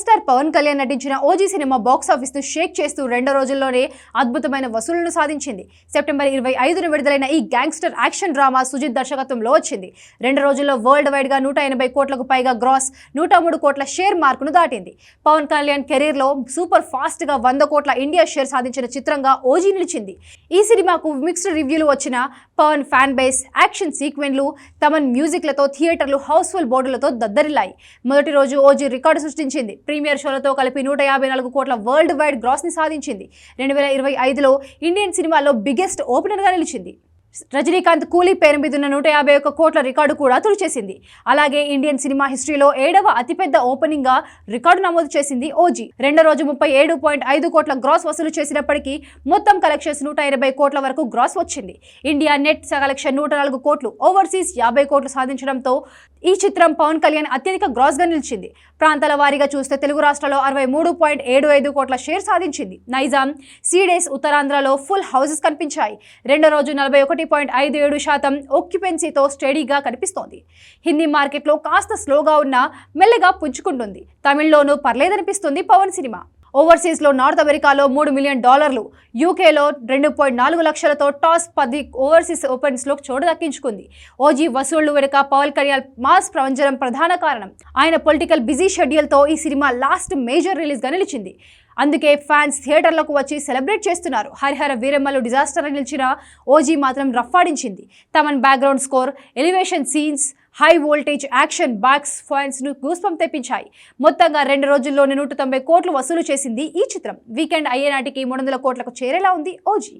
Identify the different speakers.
Speaker 1: Star Pawan Kalyan నటించిన OG cinema box ఆఫీస్ను shake చేస్తూ రెండో రోజుల్లోనే అద్భుతమైన వసూళ్ళను సాధించింది. సెప్టెంబర్ ఇరవై ఐదున విడుదలైన ఈ గ్యాంగ్స్టర్ యాక్షన్ డ్రామా సుజిత్ దర్శకత్వంలో వచ్చింది. రెండు రోజుల్లో వరల్డ్ వైడ్గా నూట ఎనభై కోట్లకు పైగా గ్రాస్ నూట మూడు కోట్ల షేర్ మార్కును దాటింది. పవన్ కళ్యాణ్ కెరీర్లో సూపర్ ఫాస్ట్గా వంద కోట్ల ఇండియా షేర్ సాధించిన చిత్రంగా ఓజీ నిలిచింది. ఈ సినిమాకు మిక్స్డ్ రివ్యూలు వచ్చిన పవన్ ఫ్యాన్ బేస్ యాక్షన్ సీక్వెన్లు తమన్ మ్యూజిక్లతో థియేటర్లు హౌస్ఫుల్ బోర్డులతో దద్దరిల్లాయి. మొదటి రోజు ఓజీ రికార్డు సృష్టించింది. ప్రీమియర్ షోలతో కలిపి నూట యాభై నాలుగు కోట్ల వరల్డ్ వైడ్ గ్రాస్ని సాధించింది. రెండు వేల ఇరవై ఐదులో ఇండియన్ సినిమాలో బిగ్గెస్ట్ ఓపెనర్గా నిలిచింది. రజనీకాంత్ కూలీ పేరు మీద ఉన్న నూట యాభై ఒక్క కోట్ల రికార్డు కూడా తుడిచేసింది. అలాగే ఇండియన్ సినిమా హిస్టరీలో ఏడవ అతిపెద్ద ఓపెనింగ్గా రికార్డు నమోదు చేసింది ఓజీ. రెండో రోజు ముప్పై ఏడు పాయింట్ ఐదు కోట్ల గ్రాస్ వసూలు చేసినప్పటికీ మొత్తం కలెక్షన్స్ నూట ఇరవై కోట్ల వరకు గ్రాస్ వచ్చింది. ఇండియా నెట్ కలెక్షన్ నూట నాలుగు కోట్లు ఓవర్సీస్ యాభై కోట్లు సాధించడంతో ఈ చిత్రం పవన్ కళ్యాణ్ అత్యధిక గ్రాస్గా నిలిచింది. ప్రాంతాల వారీగా చూస్తే తెలుగు రాష్ట్రాల్లో అరవై మూడు పాయింట్ ఏడు ఐదు కోట్ల షేర్ సాధించింది. నైజాం సీడేస్ ఉత్తరాంధ్రలో ఫుల్ హౌసెస్ కనిపించాయి. రెండో రోజు నలభై ఒకటి పాయింట్ ఐదు ఏడు శాతం ఒక్యుపెన్సీతో స్టడీగా కనిపిస్తోంది. హిందీ మార్కెట్లో కాస్త స్లోగా ఉన్నా మెల్లగా పుంజుకుంటుంది. తమిళ్ళోనూ పర్లేదనిపిస్తుంది పవన్ సినిమా. ఓవర్సీస్లో నార్త్ అమెరికాలో మూడు మిలియన్ డాలర్లు యూకేలో రెండు పాయింట్ నాలుగు లక్షలతో టాస్ పది ఓవర్సీస్ ఓపెన్స్లో చోటు దక్కించుకుంది. ఓజీ వసూళ్ళు వెనుక పవన్ కళ్యాణ్ మాస్ ప్రవంచనం ప్రధాన కారణం. ఆయన పొలిటికల్ బిజీ షెడ్యూల్తో ఈ సినిమా లాస్ట్ మేజర్ రిలీజ్గా నిలిచింది. అందుకే ఫ్యాన్స్ థియేటర్లకు వచ్చి సెలబ్రేట్ చేస్తున్నారు. హరిహర వీరమ్మలు డిజాస్టర్ నిలిచిన ఓజీ మాత్రం రఫాడించింది Thaman background score elevation scenes high voltage action box ఫ్యాన్స్ను గూస్పం తెప్పించాయి. మొత్తంగా రెండు రోజుల్లోనే నూట తొంభై కోట్లు వసూలు చేసింది ఈ చిత్రం. వీకెండ్ అయ్యే నాటికి మూడు వందల కోట్లకు చేరేలా ఉంది ఓజీ.